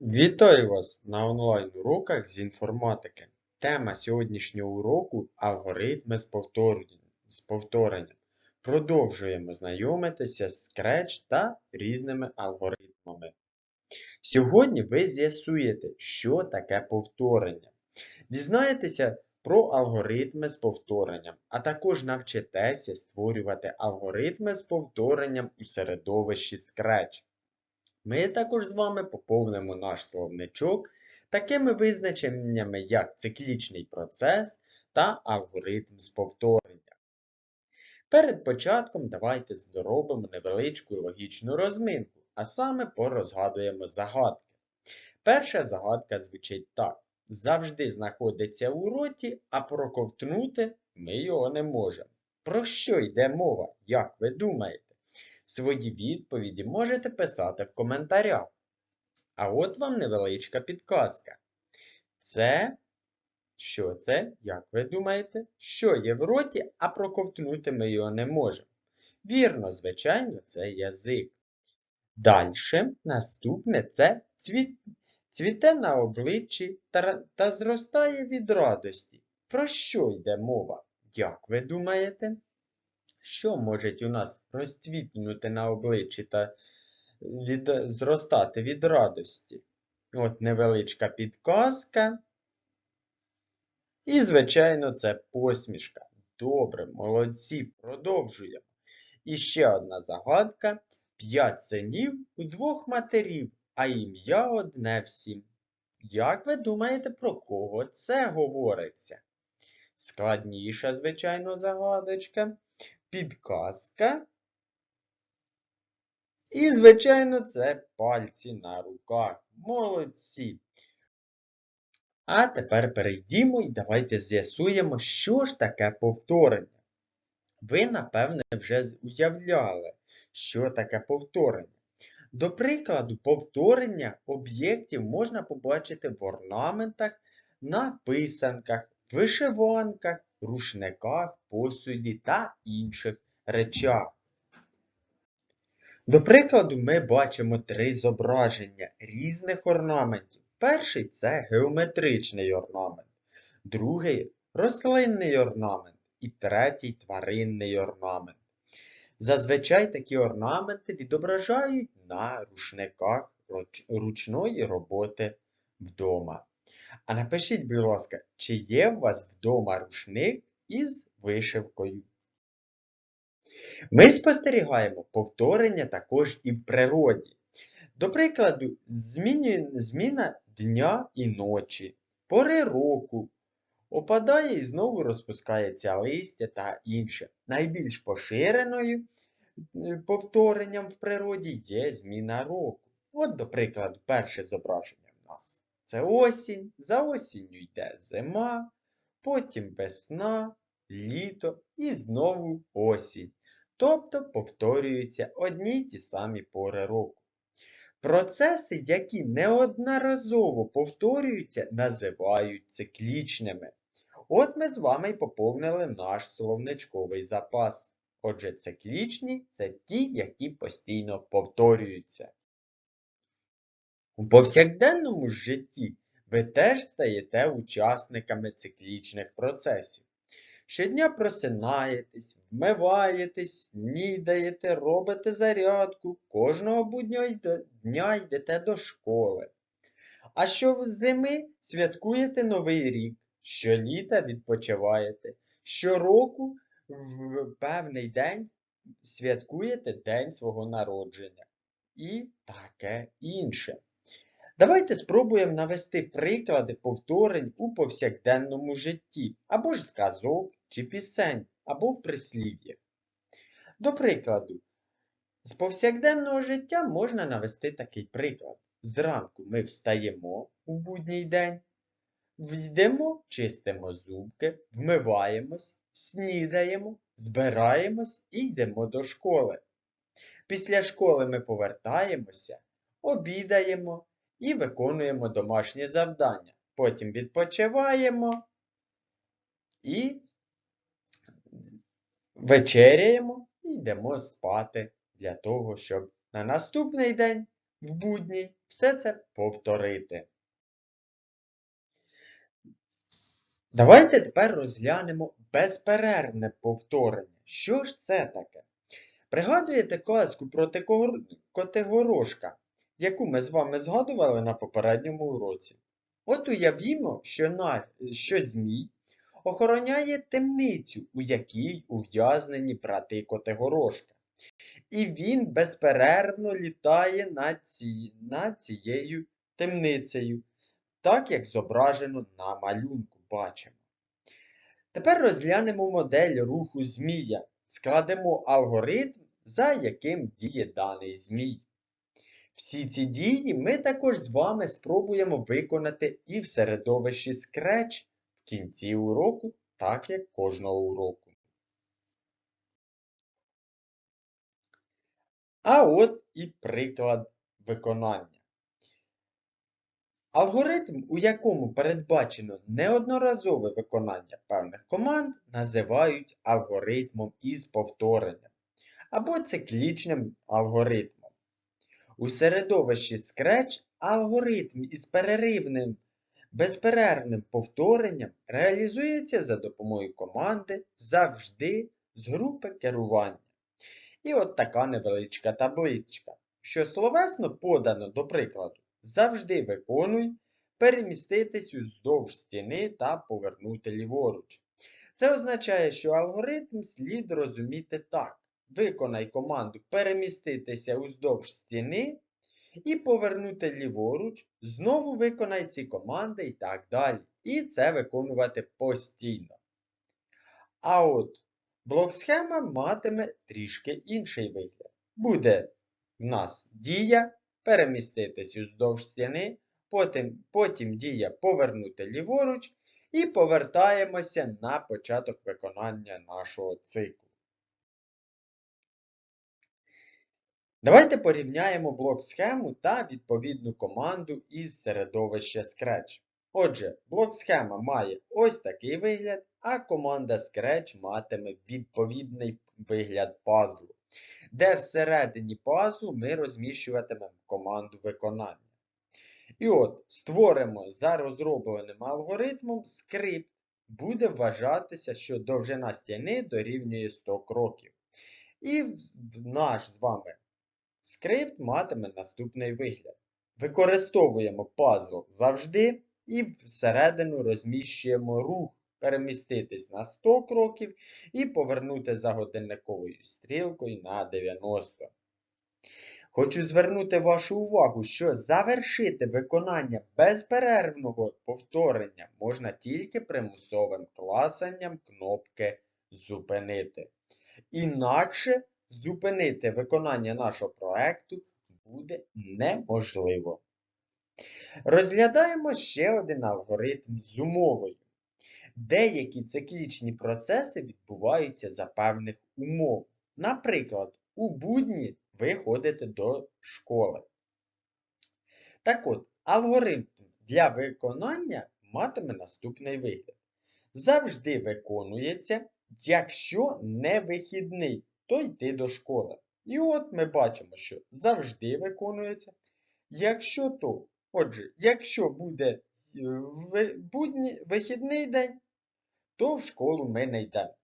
Вітаю вас на онлайн-уроках з інформатики. Тема сьогоднішнього уроку алгоритми з повторенням. Продовжуємо знайомитися з Scratch та різними алгоритмами. Сьогодні ви з'ясуєте, що таке повторення. Дізнаєтеся про алгоритми з повторенням, а також навчитеся створювати алгоритми з повторенням у середовищі Scratch. Ми також з вами поповнимо наш словничок такими визначеннями, як циклічний процес та алгоритм з повторення. Перед початком давайте зробимо невеличку логічну розминку, а саме порозгадуємо загадки. Перша загадка звучить так. Завжди знаходиться у роті, а проковтнути ми його не можемо. Про що йде мова, як ви думаєте? Свої відповіді можете писати в коментарях. А от вам невеличка підказка. Це, що це, як ви думаєте, що є в роті, а проковтнути ми його не можемо? Вірно, звичайно, це язик. Далі, наступне це цвіт, цвіте на обличчі та, та зростає від радості. Про що йде мова? Як ви думаєте? Що може у нас розцвітнути на обличчі та від, зростати від радості? От невеличка підказка. І, звичайно, це посмішка. Добре, молодці, продовжуємо. І ще одна загадка. П'ять синів у двох матерів, а ім'я одне всім. Як ви думаєте, про кого це говориться? Складніша, звичайно, загадочка підказка. І, звичайно, це пальці на руках. Молодці. А тепер перейдімо і давайте з'ясуємо, що ж таке повторення. Ви, напевне, вже уявляли, що таке повторення. До прикладу, повторення об'єктів можна побачити в орнаментах, на писанках, вишиванках, рушниках, посуді та інших речах. До прикладу, ми бачимо три зображення різних орнаментів. Перший це геометричний орнамент, другий рослинний орнамент і третій тваринний орнамент. Зазвичай такі орнаменти відображають на рушниках ручної роботи вдома. А напишіть, будь ласка, чи є у вас вдома рушник із вишивкою? Ми спостерігаємо повторення також і в природі. До прикладу, зміна дня і ночі, пори року, опадає і знову розпускається листя та інше. Найбільш поширеною е, повторенням в природі є зміна року. От, до прикладу, перше зображення в нас. Це осінь, за осінню йде зима, потім весна, літо і знову осінь. Тобто повторюються одні й ті самі пори року. Процеси, які неодноразово повторюються, називають циклічними. От ми з вами й поповнили наш словничковий запас. Отже, циклічні це ті, які постійно повторюються. У повсякденному житті ви теж стаєте учасниками циклічних процесів. Щодня просинаєтесь, вмиваєтесь, снідаєте, робите зарядку, кожного буднього дня йдете до школи. А що зими святкуєте Новий рік, щоліта відпочиваєте, щороку в певний день святкуєте День свого народження. І таке інше. Давайте спробуємо навести приклади повторень у повсякденному житті, або ж сказок чи пісень, або в прислів'ях. До прикладу, з повсякденного життя можна навести такий приклад. Зранку ми встаємо у будній день, йдемо, чистимо зубки, вмиваємось, снідаємо, збираємось і йдемо до школи. Після школи ми повертаємося, обідаємо і виконуємо домашні завдання. Потім відпочиваємо і вечеряємо і йдемо спати для того, щоб на наступний день в будні все це повторити. Давайте тепер розглянемо безперервне повторення. Що ж це таке? Пригадуєте казку про Котигорошка, яку ми з вами згадували на попередньому уроці? От уявімо, що, на... що Змій охороняє темницю, у якій ув'язнені брати Котигорошка. І він безперервно літає над, ці... над цією темницею, так як зображено на малюнку бачимо. Тепер розглянемо модель руху змія. Складемо алгоритм, за яким діє даний змій. Всі ці дії ми також з вами спробуємо виконати і в середовищі Scratch в кінці уроку, так як кожного уроку. А от і приклад виконання. Алгоритм, у якому передбачено неодноразове виконання певних команд, називають алгоритмом із повторенням або циклічним алгоритмом. У середовищі Scratch алгоритм із переривним безперервним повторенням реалізується за допомогою команди завжди з групи керування. І от така невеличка табличка, що словесно подано до прикладу. Завжди виконуй, переміститись уздовж стіни та повернути ліворуч. Це означає, що алгоритм слід розуміти так. Виконай команду переміститися уздовж стіни і повернути ліворуч. Знову виконай ці команди і так далі. І це виконувати постійно. А от блок-схема матиме трішки інший вигляд. Буде в нас дія переміститись уздовж стіни, потім, потім дія повернути ліворуч і повертаємося на початок виконання нашого циклу. Давайте порівняємо блок-схему та відповідну команду із середовища Scratch. Отже, блок-схема має ось такий вигляд, а команда Scratch матиме відповідний вигляд пазлу де всередині пазлу ми розміщуватимемо команду виконання. І от створимо за розробленим алгоритмом скрипт. Буде вважатися, що довжина стіни дорівнює 100 кроків. І наш з вами скрипт матиме наступний вигляд. Використовуємо пазл завжди і всередину розміщуємо рух переміститись на 100 кроків і повернути за годинниковою стрілкою на 90. Хочу звернути вашу увагу, що завершити виконання безперервного повторення можна тільки примусовим класанням кнопки Зупинити. Інакше зупинити виконання нашого проекту буде неможливо. Розглядаємо ще один алгоритм з умовою. Деякі циклічні процеси відбуваються за певних умов. Наприклад, у будні ви ходите до школи. Так от, алгоритм для виконання матиме наступний вигляд. Завжди виконується, якщо не вихідний, то йти до школи. І от ми бачимо, що завжди виконується. Якщо то, отже, якщо буде е, будні, вихідний день, то в школу ми не йдемо.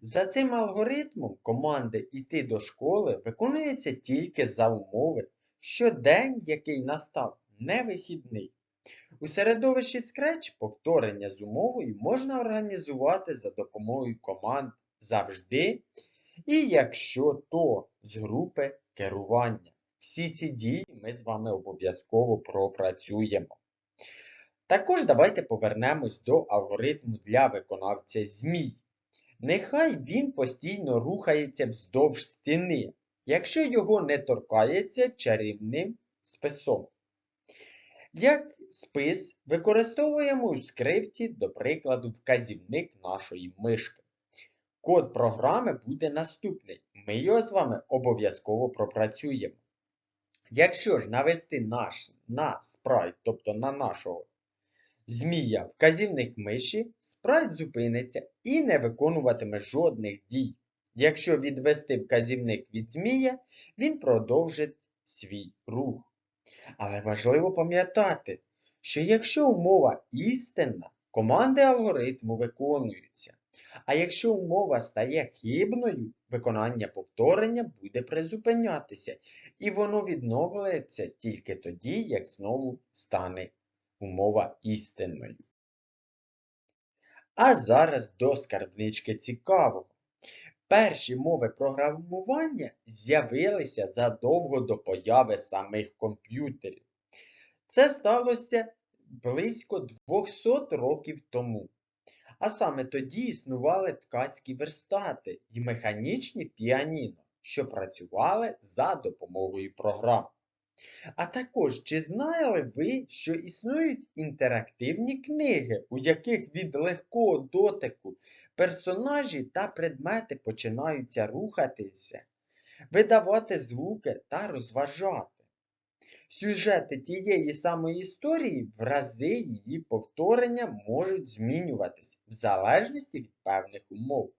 За цим алгоритмом команди йти до школи виконується тільки за умови, що день, який настав, не вихідний. У середовищі Scratch повторення з умовою можна організувати за допомогою команд завжди і якщо то з групи керування. Всі ці дії ми з вами обов'язково пропрацюємо. Також давайте повернемось до алгоритму для виконавця Змій. Нехай він постійно рухається вздовж стіни, якщо його не торкається чарівним списом. Як спис використовуємо у скрипті, до прикладу, вказівник нашої мишки. Код програми буде наступний. Ми його з вами обов'язково пропрацюємо. Якщо ж навести наш на спрайт, тобто на нашого змія вказівник миші, спрайт зупиниться і не виконуватиме жодних дій. Якщо відвести вказівник від змія, він продовжить свій рух. Але важливо пам'ятати, що якщо умова істинна, команди алгоритму виконуються. А якщо умова стає хибною, виконання повторення буде призупинятися, і воно відновлюється тільки тоді, як знову стане умова істинною. А зараз до скарбнички цікавого. Перші мови програмування з'явилися задовго до появи самих комп'ютерів. Це сталося близько 200 років тому. А саме тоді існували ткацькі верстати і механічні піаніно, що працювали за допомогою програм. А також, чи знали ви, що існують інтерактивні книги, у яких від легкого дотику персонажі та предмети починаються рухатися, видавати звуки та розважати? Сюжети тієї самої історії в рази її повторення можуть змінюватись в залежності від певних умов.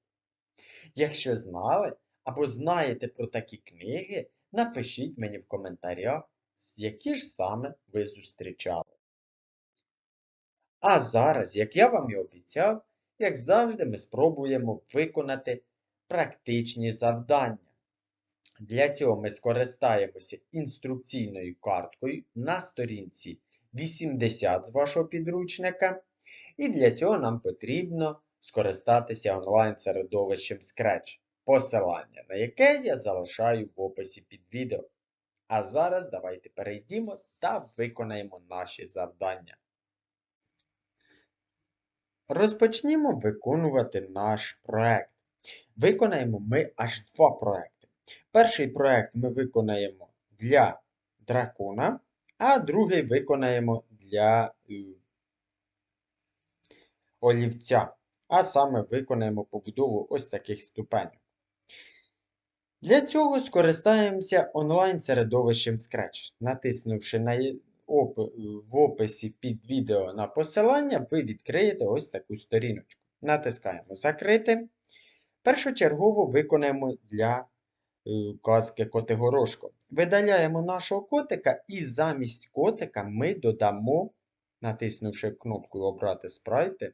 Якщо знали або знаєте про такі книги, напишіть мені в коментарях, які ж саме ви зустрічали. А зараз, як я вам і обіцяв, як завжди, ми спробуємо виконати практичні завдання. Для цього ми скористаємося інструкційною карткою на сторінці 80 з вашого підручника. І для цього нам потрібно скористатися онлайн-середовищем Scratch, посилання на яке я залишаю в описі під відео. А зараз давайте перейдімо та виконаємо наші завдання. Розпочнімо виконувати наш проект. Виконаємо ми аж два проекти. Перший проект ми виконаємо для дракона, а другий виконаємо для е, олівця. А саме виконаємо побудову ось таких ступенів. Для цього скористаємося онлайн-середовищем Scratch. Натиснувши на в описі під відео на посилання, ви відкриєте ось таку сторіночку. Натискаємо Закрити. Першочергово виконаємо для казки Котигорошко. Видаляємо нашого котика, і замість котика ми додамо, натиснувши кнопку Обрати спрайти,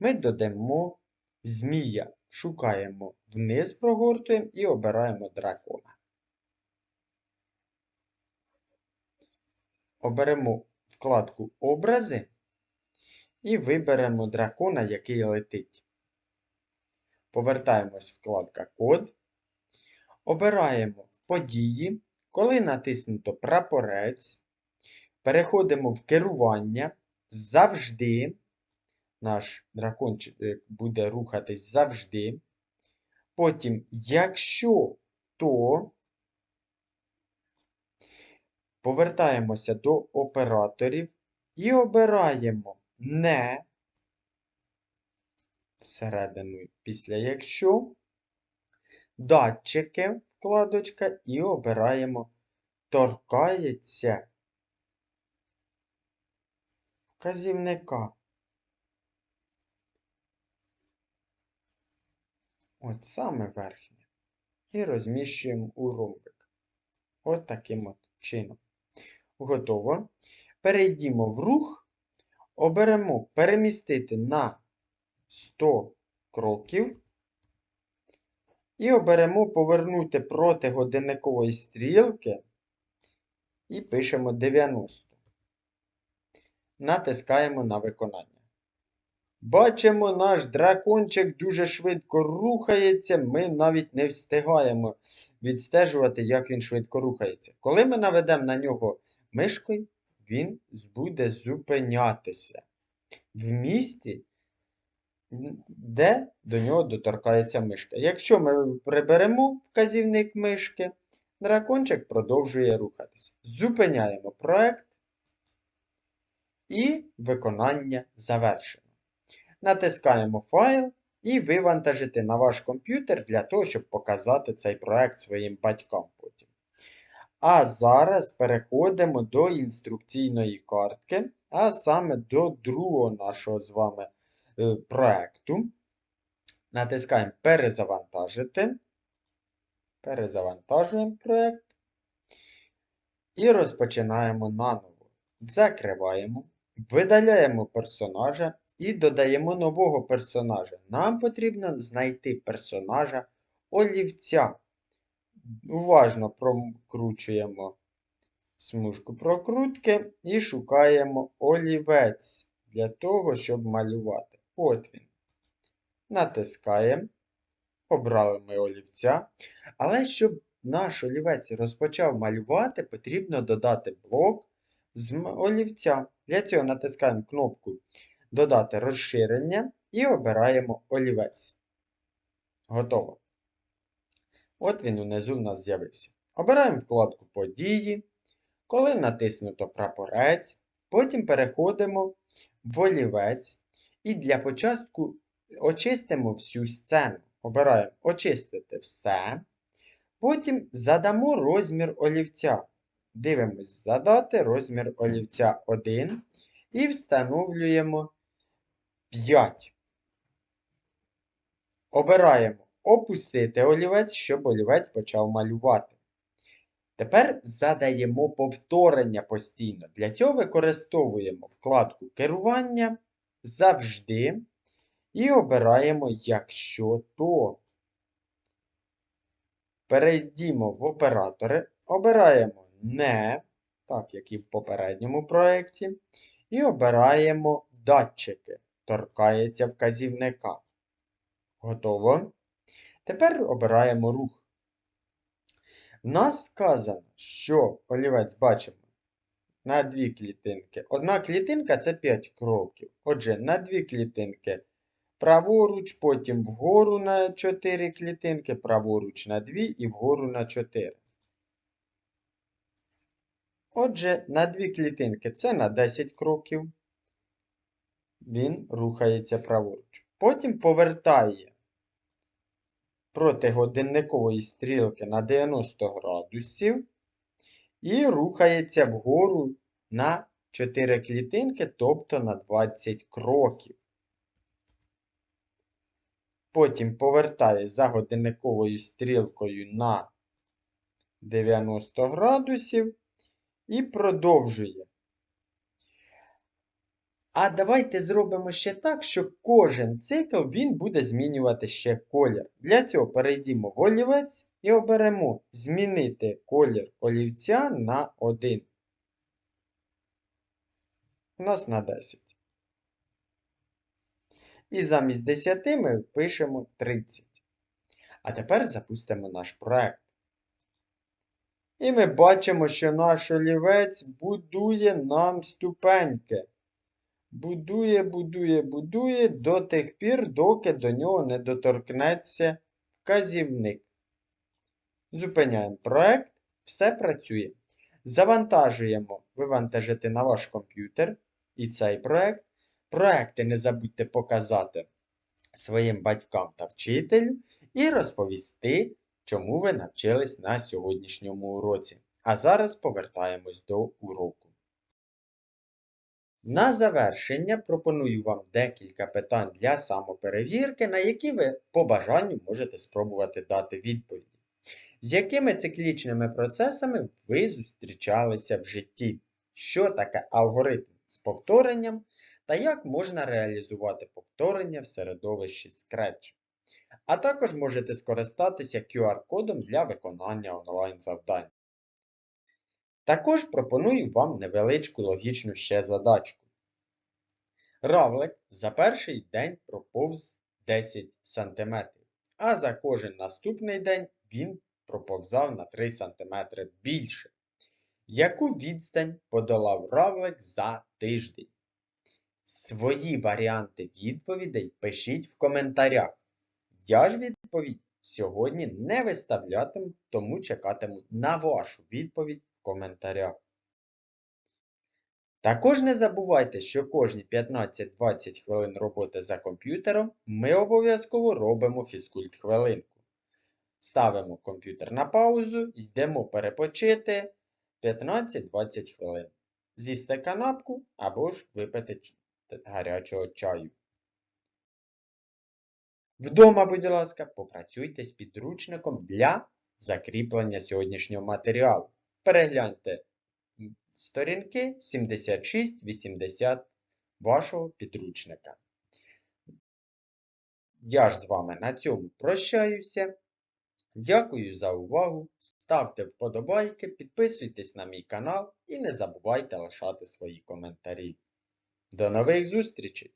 ми додамо змія. Шукаємо вниз, прогортуємо і обираємо дракона. Оберемо вкладку Образи і виберемо дракона, який летить. Повертаємось вкладка Код. Обираємо події. Коли натиснуто прапорець, переходимо в керування завжди. Наш дракончик буде рухатись завжди. Потім, якщо то повертаємося до операторів і обираємо не всередину після якщо, датчики, вкладочка, і обираємо торкається вказівника. От саме верхнє. І розміщуємо у ромбик. От таким от чином. Готово. Перейдімо в рух, оберемо перемістити на 100 кроків. І оберемо повернути проти годинникової стрілки. І пишемо 90. Натискаємо на виконання. Бачимо, наш дракончик дуже швидко рухається, ми навіть не встигаємо відстежувати, як він швидко рухається. Коли ми наведемо на нього мишкою, він буде зупинятися в місті, де до нього доторкається мишка. Якщо ми приберемо вказівник мишки, дракончик продовжує рухатися. Зупиняємо проект і виконання завершено. Натискаємо файл і вивантажити на ваш комп'ютер для того, щоб показати цей проект своїм батькам потім. А зараз переходимо до інструкційної картки, а саме до другого нашого з вами проекту. Натискаємо Перезавантажити. Перезавантажуємо проект. І розпочинаємо наново. Закриваємо, видаляємо персонажа і додаємо нового персонажа. Нам потрібно знайти персонажа олівця. Уважно прокручуємо смужку прокрутки і шукаємо олівець для того, щоб малювати. От він. Натискаємо. Обрали ми олівця. Але щоб наш олівець розпочав малювати, потрібно додати блок з олівця. Для цього натискаємо кнопку Додати розширення і обираємо олівець. Готово. От він унизу в нас з'явився. Обираємо вкладку Події. Коли натиснуто прапорець, потім переходимо в олівець і для початку очистимо всю сцену. Обираємо Очистити все. Потім задамо розмір олівця. Дивимось Задати розмір олівця 1 і встановлюємо 5. Обираємо Опустити олівець, щоб олівець почав малювати. Тепер задаємо повторення постійно. Для цього використовуємо вкладку Керування завжди і обираємо Якщо то. Перейдімо в оператори, обираємо Не, так як і в попередньому проєкті, і обираємо датчики. Торкається вказівника. Готово. Тепер обираємо рух. В нас сказано, що олівець бачимо на дві клітинки. Одна клітинка це 5 кроків. Отже, на дві клітинки праворуч, потім вгору на 4 клітинки, праворуч на 2 і вгору на 4. Отже, на дві клітинки це на 10 кроків. Він рухається праворуч. Потім повертає проти годинникової стрілки на 90 градусів і рухається вгору на 4 клітинки, тобто на 20 кроків. Потім повертає за годинниковою стрілкою на 90 градусів і продовжує. А давайте зробимо ще так, що кожен цикл він буде змінювати ще колір. Для цього перейдімо в олівець і оберемо змінити колір олівця на 1. У нас на 10. І замість 10 ми пишемо 30. А тепер запустимо наш проект. І ми бачимо, що наш олівець будує нам ступеньки. Будує, будує, будує до тих пір, доки до нього не доторкнеться вказівник. Зупиняємо проект, все працює. Завантажуємо вивантажити на ваш комп'ютер і цей проект. Проекти не забудьте показати своїм батькам та вчителю і розповісти, чому ви навчились на сьогоднішньому уроці. А зараз повертаємось до уроку. На завершення пропоную вам декілька питань для самоперевірки, на які ви по бажанню можете спробувати дати відповіді. З якими циклічними процесами ви зустрічалися в житті? Що таке алгоритм з повторенням та як можна реалізувати повторення в середовищі Scratch? А також можете скористатися QR-кодом для виконання онлайн-завдань. Також пропоную вам невеличку логічну ще задачку. Равлик за перший день проповз 10 см, а за кожен наступний день він проповзав на 3 см більше. Яку відстань подолав равлик за тиждень? Свої варіанти відповідей пишіть в коментарях. Я ж відповідь сьогодні не виставлятиму, тому чекатиму на вашу відповідь коментарях. Також не забувайте, що кожні 15-20 хвилин роботи за комп'ютером ми обов'язково робимо фізкульт хвилинку. Ставимо комп'ютер на паузу, йдемо перепочити 15-20 хвилин. З'їсти канапку або ж випити гарячого чаю. Вдома, будь ласка, попрацюйте з підручником для закріплення сьогоднішнього матеріалу. Перегляньте сторінки 76-80 вашого підручника. Я ж з вами на цьому прощаюся. Дякую за увагу. Ставте вподобайки, підписуйтесь на мій канал і не забувайте лишати свої коментарі. До нових зустрічей!